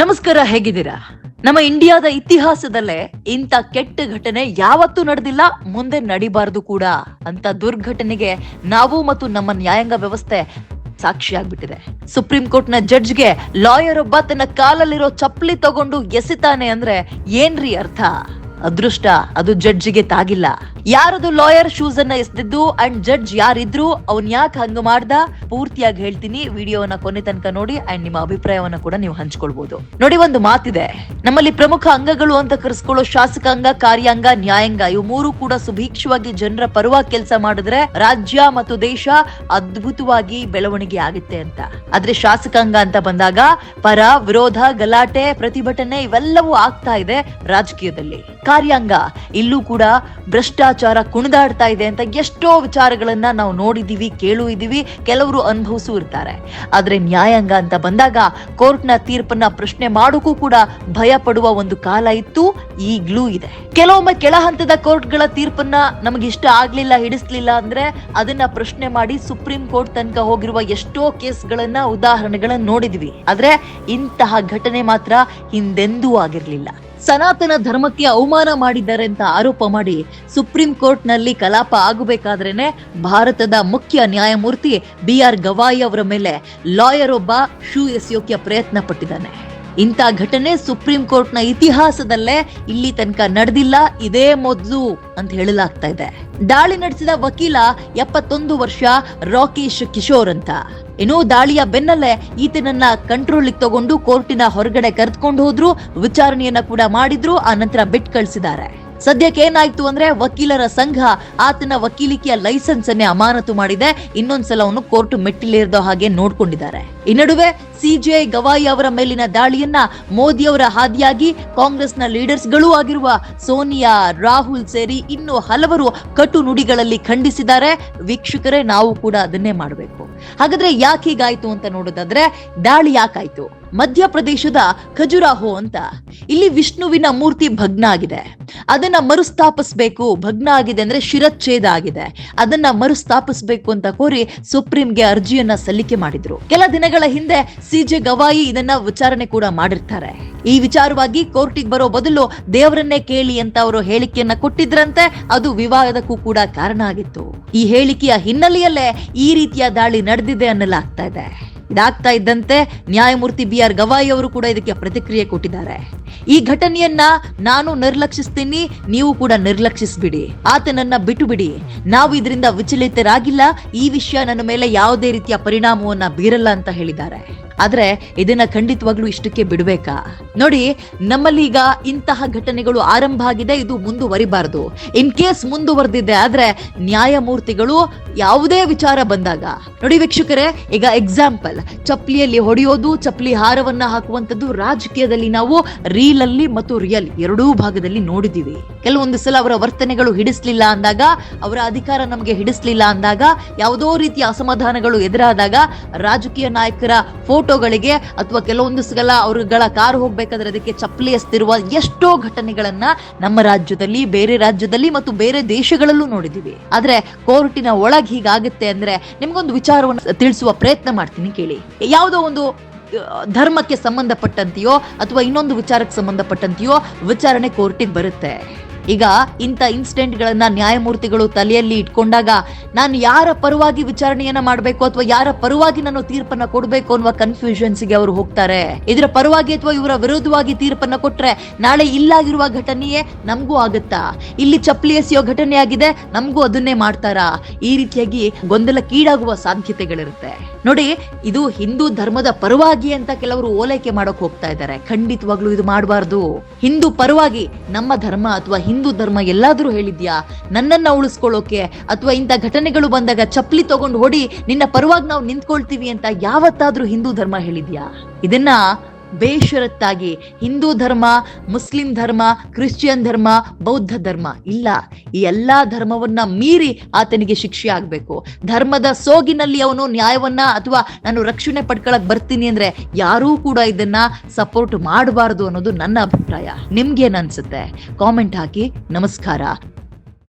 ನಮಸ್ಕಾರ, ಹೇಗಿದ್ದೀರಾ? ನಮ್ಮ ಇಂಡಿಯಾದ ಇತಿಹಾಸದಲ್ಲೇ ಇಂಥ ಕೆಟ್ಟ ಘಟನೆ ಯಾವತ್ತೂ ನಡೆದಿಲ್ಲ, ಮುಂದೆ ನಡಿಬಾರದು ಕೂಡ ಅಂತ ದುರ್ಘಟನೆಗೆ ನಾವು ಮತ್ತು ನಮ್ಮ ನ್ಯಾಯಾಂಗ ವ್ಯವಸ್ಥೆ ಸಾಕ್ಷಿಯಾಗ್ಬಿಟ್ಟಿದೆ. ಸುಪ್ರೀಂ ಕೋರ್ಟ್ನ ಜಡ್ಜ್ಗೆ ಲಾಯರ್ ಒಬ್ಬ ತನ್ನ ಕಾಲಲ್ಲಿರೋ ಚಪ್ಪಲಿ ತಗೊಂಡು ಎಸಿತಾನೆ ಅಂದ್ರೆ ಏನ್ರಿ ಅರ್ಥ? ಅದೃಷ್ಟ, ಅದು ಜಡ್ಜಿಗೆ ತಾಗಿಲ್ಲ. ಯಾರದು ಲಾಯರ್ ಶೂಸ್ ಅನ್ನ ಎಸ್ದಿದ್ದು ಅಂಡ್ ಜಡ್ಜ್ ಯಾರಿದ್ರು, ಅವ್ನ್ ಯಾಕೆ ಹಂಗ ಮಾಡ್ದ? ಪೂರ್ತಿಯಾಗಿ ಹೇಳ್ತೀನಿ. ವಿಡಿಯೋನ ಕೊನೆ ತನಕ ನೋಡಿ ಅಂಡ್ ನಿಮ್ಮ ಅಭಿಪ್ರಾಯವನ್ನ ಕೂಡ ನೀವು ಹಂಚ್ಕೊಳ್ಬಹುದು ನೋಡಿ ಒಂದು ಮಾತಿದೆ. ನಮ್ಮಲ್ಲಿ ಪ್ರಮುಖ ಅಂಗಗಳು ಅಂತ ಕರೆಸ್ಕೊಳ್ಳೋ ಶಾಸಕಾಂಗ ಕಾರ್ಯಾಂಗ ನ್ಯಾಯಾಂಗ, ಇವು ಮೂರು ಕೂಡ ಸುಭೀಕ್ಷವಾಗಿ ಜನರ ಪರವಾಗಿ ಕೆಲಸ ಮಾಡಿದ್ರೆ ರಾಜ್ಯ ಮತ್ತು ದೇಶ ಅದ್ಭುತವಾಗಿ ಬೆಳವಣಿಗೆ ಆಗುತ್ತೆ ಅಂತ. ಆದ್ರೆ ಶಾಸಕಾಂಗ ಅಂತ ಬಂದಾಗ ಪರ, ವಿರೋಧ, ಗಲಾಟೆ, ಪ್ರತಿಭಟನೆ ಇವೆಲ್ಲವೂ ಆಗ್ತಾ ಇದೆ ರಾಜಕೀಯದಲ್ಲಿ. ಕಾರ್ಯಾಂಗ ಇಲ್ಲೂ ಕೂಡ ಭ್ರಷ್ಟಾಚಾರ ಕುಣಿದಾಡ್ತಾ ಇದೆ ಅಂತ ಎಷ್ಟೋ ವಿಚಾರಗಳನ್ನ ನಾವು ನೋಡಿದೀವಿ ಕೇಳು ಇದೀವಿ ಕೆಲವರು ಅನುಭವಿಸೂ ಇರ್ತಾರೆ. ಆದ್ರೆ ನ್ಯಾಯಾಂಗ ಅಂತ ಬಂದಾಗ ಕೋರ್ಟ್ನ ತೀರ್ಪನ್ನ ಪ್ರಶ್ನೆ ಮಾಡೋಕ್ಕೂ ಕೂಡ ಭಯ ಪಡುವ ಒಂದು ಕಾಲ ಇತ್ತು, ಈಗ್ಲೂ ಇದೆ. ಕೆಲವೊಮ್ಮೆ ಕೆಳ ಹಂತದ ಕೋರ್ಟ್ಗಳ ತೀರ್ಪನ್ನ ನಮಗೆ ಇಷ್ಟ ಆಗ್ಲಿಲ್ಲ, ಹಿಡಿಸ್ಲಿಲ್ಲ ಅಂದ್ರೆ ಅದನ್ನ ಪ್ರಶ್ನೆ ಮಾಡಿ ಸುಪ್ರೀಂ ಕೋರ್ಟ್ ತನಕ ಹೋಗಿರುವ ಎಷ್ಟೋ ಕೇಸ್ಗಳನ್ನ, ಉದಾಹರಣೆಗಳನ್ನ ನೋಡಿದ್ವಿ ಆದ್ರೆ ಇಂತಹ ಘಟನೆ ಮಾತ್ರ ಹಿಂದೆಂದೂ ಆಗಿರ್ಲಿಲ್ಲ. ಸನಾತನ ಧರ್ಮಕ್ಕೆ ಅವಮಾನ ಮಾಡಿದ್ದಾರೆ ಅಂತ ಆರೋಪ ಮಾಡಿ ಸುಪ್ರೀಂ ಕೋರ್ಟ್ನಲ್ಲಿ ಕಲಾಪ ಆಗಬೇಕಾದ್ರೇನೆ ಭಾರತದ ಮುಖ್ಯ ನ್ಯಾಯಮೂರ್ತಿ ಬಿ ಆರ್ ಗವಾಯಿ ಅವರ ಮೇಲೆ ಲಾಯರ್ ಒಬ್ಬ ಶೂ ಎಸೆಯೋಕೆ ಪ್ರಯತ್ನ ಪಟ್ಟಿದ್ದಾನೆ ಇಂಥ ಘಟನೆ ಸುಪ್ರೀಂ ಕೋರ್ಟ್ನ ಇತಿಹಾಸದಲ್ಲೇ ಇಲ್ಲಿ ತನಕ ನಡೆದಿಲ್ಲ, ಇದೇ ಮೊದಲು ಅಂತ ಹೇಳಲಾಗ್ತಾ ಇದೆ. ದಾಳಿ ನಡೆಸಿದ ವಕೀಲ ಎಪ್ಪತ್ತೊಂದು ವರ್ಷ ರಾಕೇಶ್ ಕಿಶೋರ್ ಅಂತ. ಇನ್ನು ದಾಳಿಯ ಬೆನ್ನಲ್ಲೇ ಈತನನ್ನ ಕಂಟ್ರೋಲ್ ತಗೊಂಡು ಕೋರ್ಟಿನ ಹೊರಗಡೆ ಕರೆದುಕೊಂಡು ಹೋದ್ರು, ವಿಚಾರಣೆಯನ್ನ ಕೂಡ ಮಾಡಿದ್ರು, ಆ ನಂತರ ಬಿಟ್ ಕಳಿಸಿದ್ದಾರೆ. ಸದ್ಯಕ್ಕೆ ಏನಾಯ್ತು ಅಂದ್ರೆ ವಕೀಲರ ಸಂಘ ಆತನ ವಕೀಲಿಕೆಯ ಲೈಸೆನ್ಸ್ ಅನ್ನೇ ಅಮಾನತು ಮಾಡಿದೆ. ಇನ್ನೊಂದ್ಸಲ ಅವನು ಕೋರ್ಟ್ ಮೆಟ್ಟಿಲೇರ್ದೋ ಹಾಗೆ ನೋಡ್ಕೊಂಡಿದ್ದಾರೆ. ಈ ನಡುವೆ ಸಿಜೆಐ ಗವಾಯಿ ಅವರ ಮೇಲಿನ ದಾಳಿಯನ್ನ ಮೋದಿ ಅವರ ಹಾದಿಯಾಗಿ ಕಾಂಗ್ರೆಸ್ನ ಲೀಡರ್ಸ್ಗಳೂ ಆಗಿರುವ ಸೋನಿಯಾ, ರಾಹುಲ್ ಸೇರಿ ಇನ್ನು ಹಲವರು ಕಟು ನುಡಿಗಳಲ್ಲಿ ಖಂಡಿಸಿದ್ದಾರೆ. ವೀಕ್ಷಕರೇ, ನಾವು ಕೂಡ ಅದನ್ನೇ ಮಾಡಬೇಕು. ಹಾಗಾದ್ರೆ ಯಾಕೆ ಹೀಗಾಯ್ತು ಅಂತ ನೋಡೋದಾದ್ರೆ, ದಾಳಿ ಯಾಕಾಯ್ತು? ಮಧ್ಯಪ್ರದೇಶದ ಖಜುರಾಹೋ ಅಂತ. ಇಲ್ಲಿ ವಿಷ್ಣುವಿನ ಮೂರ್ತಿ ಭಗ್ನ ಆಗಿದೆ. ಅದನ್ನ ಮರುಸ್ಥಾಪಿಸಬೇಕು. ಭಗ್ನ ಆಗಿದೆ ಅಂದ್ರೆ ಶಿರಚ್ಛೇದ ಆಗಿದೆ. ಅದನ್ನ ಮರುಸ್ಥಾಪಿಸಬೇಕು ಅಂತ ಕೋರಿ ಸುಪ್ರೀಂಗೆ ಅರ್ಜಿಯನ್ನ ಸಲ್ಲಿಕೆ ಮಾಡಿದ್ರು. ಕೆಲ ದಿನಗಳ ಹಿಂದೆ ಸಿಜೆ ಗವಾಯಿ ಇದನ್ನ ವಿಚಾರಣೆ ಕೂಡ ಮಾಡಿರ್ತಾರೆ. ಈ ವಿಚಾರವಾಗಿ ಕೋರ್ಟಿಗೆ ಬರೋ ಬದಲು ದೇವರನ್ನೇ ಕೇಳಿ ಅಂತ ಅವರು ಹೇಳಿಕೆಯನ್ನ ಕೊಟ್ಟಿದ್ರಂತೆ ಅದು ವಿವಾದಕ್ಕೂ ಕೂಡ ಕಾರಣ ಆಗಿತ್ತು. ಈ ಹೇಳಿಕೆಯ ಹಿನ್ನೆಲೆಯಲ್ಲೇ ಈ ರೀತಿಯ ದಾಳಿ ನಡೆದಿದೆ ಅನ್ನಲಾಗ್ತಾ ಇದೆ. ಇದಾಗ್ತಾ ಇದ್ದಂತೆ ನ್ಯಾಯಮೂರ್ತಿ ಬಿ ಆರ್ ಗವಾಯಿ ಅವರು ಕೂಡ ಇದಕ್ಕೆ ಪ್ರತಿಕ್ರಿಯೆ ಕೊಟ್ಟಿದ್ದಾರೆ. ಈ ಘಟನೆಯನ್ನ ನಾನು ನಿರ್ಲಕ್ಷಿಸ್ತೀನಿ, ನೀವು ಕೂಡ ನಿರ್ಲಕ್ಷಿಸ್ಬಿಡಿ. ಆತನನ್ನ ಬಿಟ್ಟು ಬಿಡಿ ನಾವು ಇದರಿಂದ ವಿಚಲಿತರಾಗಿಲ್ಲ. ಈ ವಿಷಯ ನನ್ನ ಮೇಲೆ ಯಾವುದೇ ರೀತಿಯ ಪರಿಣಾಮವನ್ನ ಬೀರಲ್ಲ ಅಂತ ಹೇಳಿದ್ದಾರೆ. ಆದ್ರೆ ಇದನ್ನ ಖಂಡಿತವಾಗ್ಲೂ ಇಷ್ಟಕ್ಕೆ ಬಿಡಬೇಕಾ? ನೋಡಿ, ನಮ್ಮಲ್ಲಿ ಈಗ ಇಂತಹ ಘಟನೆಗಳು ಆರಂಭ ಆಗಿದೆ, ಇದು ಮುಂದುವರಿಬಾರದು. ಇನ್ ಕೇಸ್ ಮುಂದುವರೆದಿದೆ ಆದ್ರೆ ನ್ಯಾಯಮೂರ್ತಿಗಳು ಯಾವುದೇ ವಿಚಾರ ಬಂದಾಗ, ನೋಡಿ ವೀಕ್ಷಕರೇ, ಈಗ ಎಕ್ಸಾಂಪಲ್ ಚಪ್ಲಿಯಲ್ಲಿ ಹೊಡೆಯೋದು ಚಪ್ಲಿ ಹಾರವನ್ನ ಹಾಕುವಂತದ್ದು ರಾಜಕೀಯದಲ್ಲಿ ನಾವು ರೀಲ್ ಅಲ್ಲಿ ಮತ್ತು ರಿಯಲ್ ಎರಡೂ ಭಾಗದಲ್ಲಿ ನೋಡಿದೀವಿ ಕೆಲವೊಂದು ಸಲ ಅವರ ವರ್ತನೆಗಳು ಹಿಡಿಸ್ಲಿಲ್ಲ ಅಂದಾಗ, ಅವರ ಅಧಿಕಾರ ನಮಗೆ ಹಿಡಿಸ್ಲಿಲ್ಲ ಅಂದಾಗ, ಯಾವುದೋ ರೀತಿಯ ಅಸಮಾಧಾನಗಳು ಎದುರಾದಾಗ ರಾಜಕೀಯ ನಾಯಕರ ಫೋಟೋಗಳಿಗೆ ಅಥವಾ ಕೆಲವೊಂದು ಸಲ ಅವರುಗಳ ಕಾರ್ ಹೋಗ್ಬೇಕಾದ್ರೆ ಅದಕ್ಕೆ ಚಪ್ಪಲಿ ಎಸ್ತಿರುವ ಎಷ್ಟೋ ಘಟನೆಗಳನ್ನ ನಮ್ಮ ರಾಜ್ಯದಲ್ಲಿ, ಬೇರೆ ರಾಜ್ಯದಲ್ಲಿ ಮತ್ತು ಬೇರೆ ದೇಶಗಳಲ್ಲೂ ನೋಡಿದೀವಿ ಆದ್ರೆ ಕೋರ್ಟಿನ ಒಳಗೆ ಹೀಗಾಗುತ್ತೆ ಅಂದ್ರೆ ನಿಮ್ಗೊಂದು ವಿಚಾರವನ್ನು ತಿಳಿಸುವ ಪ್ರಯತ್ನ ಮಾಡ್ತೀನಿ ಕೇಳಿ. ಯಾವುದೋ ಒಂದು ಧರ್ಮಕ್ಕೆ ಸಂಬಂಧಪಟ್ಟಂತೆಯೋ ಅಥವಾ ಇನ್ನೊಂದು ವಿಚಾರಕ್ಕೆ ಸಂಬಂಧಪಟ್ಟಂತೆಯೋ ವಿಚಾರಣೆ ಕೋರ್ಟಿಗೆ ಬರುತ್ತೆ. ಈಗ ಇಂಥ ಇನ್ಸಿಡೆಂಟ್ಗಳನ್ನ ನ್ಯಾಯಮೂರ್ತಿಗಳು ತಲೆಯಲ್ಲಿ ಇಟ್ಕೊಂಡಾಗ ನಾನು ಯಾರ ಪರವಾಗಿ ವಿಚಾರಣೆಯನ್ನ ಮಾಡಬೇಕು ಅಥವಾ ಯಾರ ಪರವಾಗಿ ನಾನು ತೀರ್ಪನ್ನ ಕೊಡಬೇಕು ಅನ್ನುವ ಕನ್ಫ್ಯೂಷನ್ಸ್ಗೆ ಅವರು ಹೋಗ್ತಾರೆ. ಇದರ ಪರವಾಗಿ ಅಥವಾ ಇವರ ವಿರುದ್ಧವಾಗಿ ತೀರ್ಪನ್ನ ಕೊಟ್ರೆ ನಾಳೆ ಇಲ್ಲಾಗಿರುವ ಘಟನೆಯೇ ನಮಗೂ ಆಗುತ್ತಾ? ಇಲ್ಲಿ ಚಪ್ಪಲಿ ಎಸೆಯೋ ಘಟನೆ ಆಗಿದೆ, ನಮಗೂ ಅದನ್ನೇ ಮಾಡ್ತಾರಾ? ಈ ರೀತಿಯಾಗಿ ಗೊಂದಲಕ್ಕೀಡಾಗುವ ಸಾಧ್ಯತೆಗಳಿರುತ್ತೆ. ನೋಡಿ, ಇದು ಹಿಂದೂ ಧರ್ಮದ ಪರವಾಗಿ ಅಂತ ಕೆಲವರು ಓಲೈಕೆ ಮಾಡಕ್ ಹೋಗ್ತಾ ಇದ್ದಾರೆ. ಖಂಡಿತವಾಗ್ಲೂ ಇದು ಮಾಡಬಾರ್ದು. ಹಿಂದೂ ಪರವಾಗಿ ನಮ್ಮ ಧರ್ಮ ಅಥವಾ ಹಿಂದೂ ಧರ್ಮ ಎಲ್ಲಾದರೂ ಹೇಳಿದ್ಯಾ? ನನ್ನನ್ನ ಉಳಿಸ್ಕೊಳ್ಳೋಕೆ ಅಥವಾ ಇಂಥ ಘಟನೆಗಳು ಬಂದಾಗ ಚಪ್ಪಲಿ ತಗೊಂಡು ಹೊಡಿ, ನಿನ್ನ ಪರವಾಗಿ ನಾವು ನಿಂತ್ಕೊಳ್ತೀವಿ ಅಂತ ಯಾವತ್ತಾದ್ರೂ ಹಿಂದೂ ಧರ್ಮ ಹೇಳಿದ್ಯಾ? ಇದನ್ನ ಬೇಷರತ್ತಾಗಿ ಹಿಂದೂ ಧರ್ಮ, ಮುಸ್ಲಿಂ ಧರ್ಮ, ಕ್ರಿಶ್ಚಿಯನ್ ಧರ್ಮ, ಬೌದ್ಧ ಧರ್ಮ ಇಲ್ಲ. ಈ ಎಲ್ಲಾ ಧರ್ಮವನ್ನ ಮೀರಿ ಆತನಿಗೆ ಶಿಕ್ಷೆ ಆಗ್ಬೇಕು. ಧರ್ಮದ ಸೋಗಿನಲ್ಲಿ ಅವನು ನ್ಯಾಯವನ್ನ ಅಥವಾ ನಾನು ರಕ್ಷಣೆ ಪಡ್ಕೊಳಕ್ ಬರ್ತೀನಿ ಅಂದ್ರೆ ಯಾರೂ ಕೂಡ ಇದನ್ನ ಸಪೋರ್ಟ್ ಮಾಡಬಾರದು ಅನ್ನೋದು ನನ್ನ ಅಭಿಪ್ರಾಯ. ನಿಮ್ಗೇನನ್ಸುತ್ತೆ ಕಾಮೆಂಟ್ ಹಾಕಿ. ನಮಸ್ಕಾರ.